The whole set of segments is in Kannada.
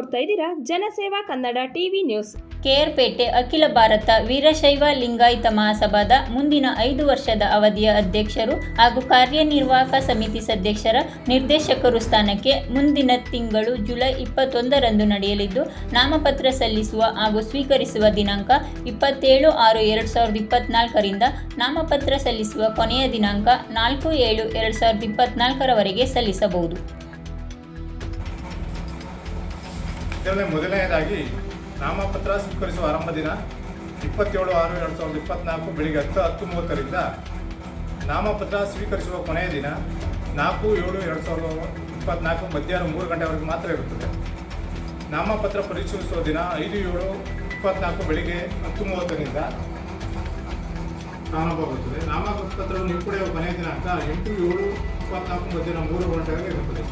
ನೋಡ್ತಾ ಇದ್ದೀರಾ? ಜನಸೇವಾ ಕನ್ನಡ ಟಿವಿ ನ್ಯೂಸ್. ಕೆಆರ್ಪೇಟೆ ಅಖಿಲ ಭಾರತ ವೀರಶೈವ ಲಿಂಗಾಯತ ಮಹಾಸಭಾದ ಮುಂದಿನ ಐದು ವರ್ಷದ ಅವಧಿಯ ಅಧ್ಯಕ್ಷರು ಹಾಗೂ ಕಾರ್ಯನಿರ್ವಾಹಕ ಸಮಿತಿ ಸದಸ್ಯರ ನಿರ್ದೇಶಕರು ಸ್ಥಾನಕ್ಕೆ ಮುಂದಿನ ತಿಂಗಳು ಜುಲೈ ಇಪ್ಪತ್ತೊಂದರಂದು ನಡೆಯಲಿದ್ದು, ನಾಮಪತ್ರ ಸಲ್ಲಿಸುವ ಹಾಗೂ ಸ್ವೀಕರಿಸುವ ದಿನಾಂಕ ಇಪ್ಪತ್ತೇಳು ಆರು ಎರಡು ಸಾವಿರದ ಇಪ್ಪತ್ನಾಲ್ಕರಿಂದ ನಾಮಪತ್ರ ಸಲ್ಲಿಸುವ ಕೊನೆಯ ದಿನಾಂಕ ನಾಲ್ಕು ಏಳು ಎರಡು ಸಾವಿರದ ಇಪ್ಪತ್ನಾಲ್ಕರವರೆಗೆ ಸಲ್ಲಿಸಬಹುದು. ಇದರಲ್ಲಿ ಮೊದಲನೆಯದಾಗಿ ನಾಮಪತ್ರ ಸ್ವೀಕರಿಸುವ ಆರಂಭ ದಿನ, ಇಪ್ಪತ್ತೇಳು ಆರು ಎರಡು ಸಾವಿರದ ಇಪ್ಪತ್ತ್ನಾಲ್ಕು ಬೆಳಿಗ್ಗೆ ಹತ್ತು ಹತ್ತು ಮೂವತ್ತರಿಂದ ನಾಮಪತ್ರ ಸ್ವೀಕರಿಸುವ ಕೊನೆಯ ದಿನ ನಾಲ್ಕು ಏಳು ಎರಡು ಸಾವಿರದ ಇಪ್ಪತ್ನಾಲ್ಕು ಮಧ್ಯಾಹ್ನ ಮೂರು ಗಂಟೆವರೆಗೆ ಮಾತ್ರ ಇರುತ್ತದೆ. ನಾಮಪತ್ರ ಪರಿಶೀಲಿಸುವ ದಿನ ಐದು ಏಳು ಇಪ್ಪತ್ನಾಲ್ಕು ಬೆಳಿಗ್ಗೆ ಹತ್ತು ಮೂವತ್ತರಿಂದ ಪ್ರಾರಂಭವಾಗುತ್ತದೆ ನಾಮಪತ್ರವನ್ನು ಹಿಂಪಡೆಯುವ ಕೊನೆಯ ದಿನಾಂಕ ಎಂಟು ಏಳು ಇಪ್ಪತ್ನಾಲ್ಕು ಮಧ್ಯಾಹ್ನ ಮೂರು ಗಂಟೆವರೆಗೆ ಇರುತ್ತದೆ.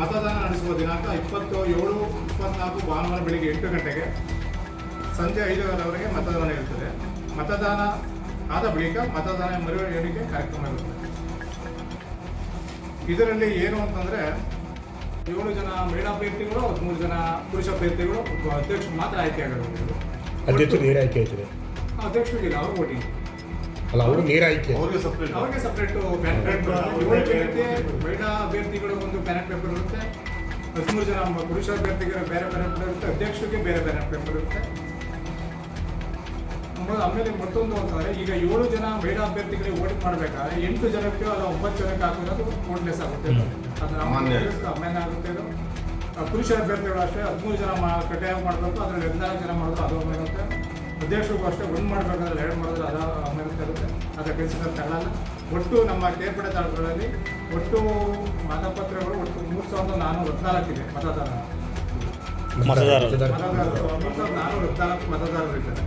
ಮತದಾನ ನಡೆಸುವ ದಿನಾಂಕ ಇಪ್ಪತ್ತು ಏಳು ಇಪ್ಪತ್ನಾಲ್ಕು ಭಾನುವಾರ ಬೆಳಿಗ್ಗೆ ಎಂಟು ಗಂಟೆಗೆ ಸಂಜೆ ಐದು ಗಂಟೆವರೆಗೆ ಮತದಾನ ಇರುತ್ತದೆ. ಮತದಾನ ಆದ ಬಳಿಕ ಮತದಾನ ಮರು ಎಣಿಕೆ ಕಾರ್ಯಕ್ರಮ ಇರುತ್ತದೆ. ಇದರಲ್ಲಿ ಏನು ಅಂತಂದರೆ ಏಳು ಜನ ಮಹಿಳಾ ಅಭ್ಯರ್ಥಿಗಳು ಹದಿಮೂರು ಜನ ಪುರುಷ ಅಭ್ಯರ್ಥಿಗಳು ಅಧ್ಯಕ್ಷರು ಮಾತ್ರ ಆಯ್ಕೆ ಆಗಿರೋದು ಅಧ್ಯಕ್ಷರು ನೇರ ಆಯ್ಕೆ ಆಯ್ತದೆ? ಅಧ್ಯಕ್ಷರಿಗಿಲ್ಲ ಅವ್ರು ವೋಟಿಂಗ್ ಅಲ್ಲ ಅವರು ನೇರ ಆಯ್ಕೆ. ಅವ್ರಿಗೆ ಸಪ್ರೇಟ್ ಅವ್ರಿಗೆ ಸಪ್ರೇಟ್ ಬ್ಯಾಲೆಟ್ ಪೇಪರ್ ಮಹಿಳಾ ಅಭ್ಯರ್ಥಿಗಳು ಒಂದು ಬ್ಯಾಲೆಟ್ ಪೇಪರ್ ಇರುತ್ತೆ ಹದಿಮೂರು ಜನ ಪುರುಷ ಅಭ್ಯರ್ಥಿಗಳ ಬೇರೆ ಬೇರೆ ಇರುತ್ತೆ ಅಧ್ಯಕ್ಷರಿಗೆ ಬೇರೆ ಬೇರೆ ಪೇಪರ್ ಇರುತ್ತೆ. ಆಮೇಲೆ- ಮತ್ತೊಂದು ಅಂತಂದ್ರೆ ಈಗ ಏಳು ಜನ ಮಹಿಳಾ ಅಭ್ಯರ್ಥಿಗಳಿಗೆ ವೋಟ್ ಮಾಡಬೇಕಾದ್ರೆ ಎಂಟು ಜನಕ್ಕೆ ಅದು ಒಂಬತ್ತು ಜನಕ್ಕೆ ಹಾಕೋದು ವೋಟ್ಲೆಸ್ ಆಗುತ್ತೆ. ಅದು ಅಮಾನ್ಯ. ಆಗುತ್ತೆ ಅದು ಆ, ಪುರುಷ ಅಭ್ಯರ್ಥಿಗಳು ಅಷ್ಟೇ ಹದಿಮೂರು ಜನ ಕಡ್ಡಾಯ ಮಾಡಬೇಕು ಅದ್ರಲ್ಲಿ ಹದಿನಾಲ್ಕು ಜನ ಮಾಡಿದ್ರು ಅದು ಅಮಾನ್ಯ ಅಧ್ಯಕ್ಷರಿಗೂ ಅಷ್ಟೇ ಒಂದು ಮಾಡಬೇಕಾದ್ರೆ ಎರಡು ಮಾಡಿದ್ರೆ ಅದು ಇರುತ್ತೆ ಅದರ ಕನ್ಸಿಡರ್ ತಗೊಳ್ಳಲ್ಲ ಒಟ್ಟು ನಮ್ಮ ಕೇರ್ಪಡೆ ತಾಳುಗಳಲ್ಲಿ ಒಟ್ಟು ಮತಪತ್ರಗಳು ಒಟ್ಟು ಮೂರು ಸಾವಿರದ ನಾನ್ನೂರ ಹದಿನಾಲ್ಕಿದೆ ಮತದಾರ ಮತದಾರರು. ಮತದಾರರು. ಮೂರು ಸಾವಿರದ ನಾನ್ನೂರ ಹದಿನಾಲ್ಕು ಮತದಾರರು ಇದ್ದಾರೆ.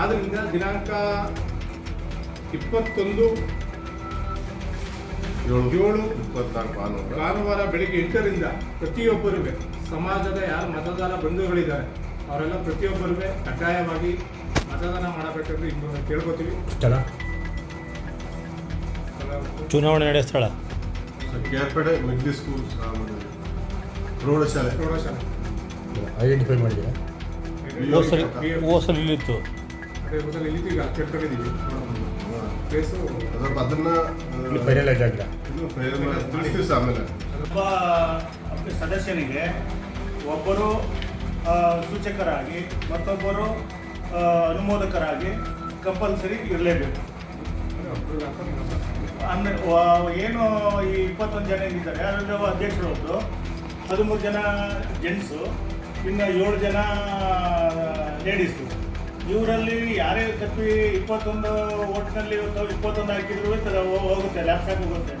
ಆದ್ದರಿಂದ ದಿನಾಂಕ ಇಪ್ಪತ್ತೊಂದು ಏಳು ಭಾನುವಾರ ಬೆಳಿಗ್ಗೆ ಎಂಟರಿಂದ ಪ್ರತಿಯೊಬ್ಬರಿಗೆ ಸಮಾಜದ ಯಾರು ಮತದಾರ ಬಂಧುಗಳಿದ್ದಾರೆ ಅವರೆಲ್ಲ ಪ್ರತಿಯೊಬ್ಬರಿಗೆ ಕಡ್ಡಾಯವಾಗಿ ಮತದಾನ ಮಾಡಬೇಕೆಂದು ಇನ್ನು ಕೇಳ್ಕೊತೀವಿ. ಸ್ಥಳ? ಚುನಾವಣೆ ನಡೆಯೋ ಸ್ಥಳ? ಕೇರ್ಪೇಟೆ ಮಿಡ್ಲಿ ಸ್ಕೂಲ್ ಪ್ರೌಢಶಾಲೆ. ಪ್ರೌಢಶಾಲೆ. ಐಡೆಂಟಿಫೈ ಮಾಡಿದ್ದೀರಾ? ಹೋಸಲು ಇಲ್ಲಿತ್ತು. ಅದೇ ಈಗ ಕೇಳ್ಕೊಂಡಿದ್ದೀವಿ ಪ್ಲೇಸು ಅದ್ರ ಅದನ್ನ ಫೈನಲ್ ಆಗಿಲ್ಲ ಆಮೇಲೆ. ಒಬ್ಬ ಸದಸ್ಯನಿಗೆ ಒಬ್ಬರು ಸೂಚಕರಾಗಿ, ಮತ್ತೊಬ್ಬರು ಅನುಮೋದಕರಾಗಿ ಕಂಪಲ್ಸರಿ ಇರಲೇಬೇಕು. ಅಂದರೆ ಏನು ಈ ಇಪ್ಪತ್ತೊಂದು ಜನ ಏನಿದ್ದಾರೆ ಅದರಲ್ಲಿ ಅಧ್ಯಕ್ಷರು ಒಬ್ಬರು ಹದಿಮೂರು ಜನ ಜೆಂಟ್ಸು ಇನ್ನು ಏಳು ಜನ ಲೇಡೀಸು ಇವರಲ್ಲಿ ಯಾರೇ ತಪ್ಪಿ ಇಪ್ಪತ್ತೊಂದು ಓಟ್ನಲ್ಲಿ ಇಪ್ಪತ್ತೊಂದು ಹಾಕಿದ್ರು ಹೋಗುತ್ತೆ ಲ್ಯಾಪ್ಟಾಪ್ ಹೋಗುತ್ತೆ.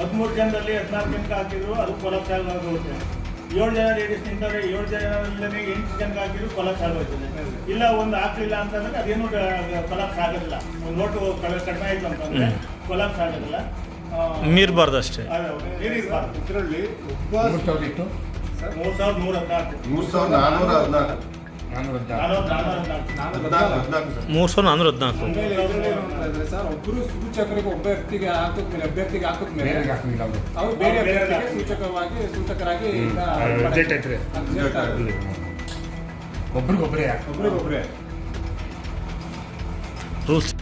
ಹದಿಮೂರು ಜನರಲ್ಲಿ ಹದಿನಾಲ್ಕು ಜನಕ್ಕೆ ಹಾಕಿದ್ರು ಅದು ಕೊಲಾಪ್ಸ್ ಹೋಗುತ್ತೆ ಏಳು ಜನ ಲೇಡೀಸ್ ನಿಂತಾರೆ ಏಳು ಜನದಲ್ಲಿ ಎಂಟು ಜನಕ್ಕೆ ಹಾಕಿದ್ರು ಕೊಲಾಪ್ಸ್ ಆಗೋಯ್ತದೆ. ಇಲ್ಲ ಒಂದು ಹಾಕ್ಲಿಲ್ಲ ಅಂತಂದ್ರೆ ಅದೇನು ಕೊಲಾಪ್ಸ್ ಆಗೋದಿಲ್ಲ. ಒಂದು ನೋಟು ಕಡಿಮೆ ಕಡಿಮೆ ಆಯ್ತು ಅಂತಂದ್ರೆ ಕೊಲಾಪ್ಸ್ ಆಗೋದಿಲ್ಲ. ನೀರ್ಬಾರ್ದು ಅಷ್ಟೇ. ಇದರಲ್ಲಿ ಮೂರು ಸಾವಿರದ ಮೂರು ಸಾವಿರದ ನೂರ ಹದಿನಾಲ್ಕು. ಮೂರು ಸಾವಿರದ ನಾನ್ನೂರ ಹದಿನಾಲ್ಕು. ಮೂರು ಸಾವಿರದ ನಾನ್ನೂರ ಹದಿನಾಲ್ಕು. ಒಬ್ಬರು ಸೂಚಕರಿಗೆ ಒಬ್ಬ ವ್ಯಕ್ತಿಗೆ ಹಾಕಿದ್ಮೇಲೆ ಅಭ್ಯರ್ಥಿಗೆ ಹಾಕಿದ್ಮೇಲೆ ಅವರು ಬೇರೆ ಅಭ್ಯರ್ಥಿಗೆ ಸೂಚಕವಾಗಿ ಸೂಚಕರಾಗಿ ಒಬ್ರಿಗೊಬ್ಬರೇ ಒಬ್ರಿಗೊಬ್ರೆ. ರೂಲ್ಸ್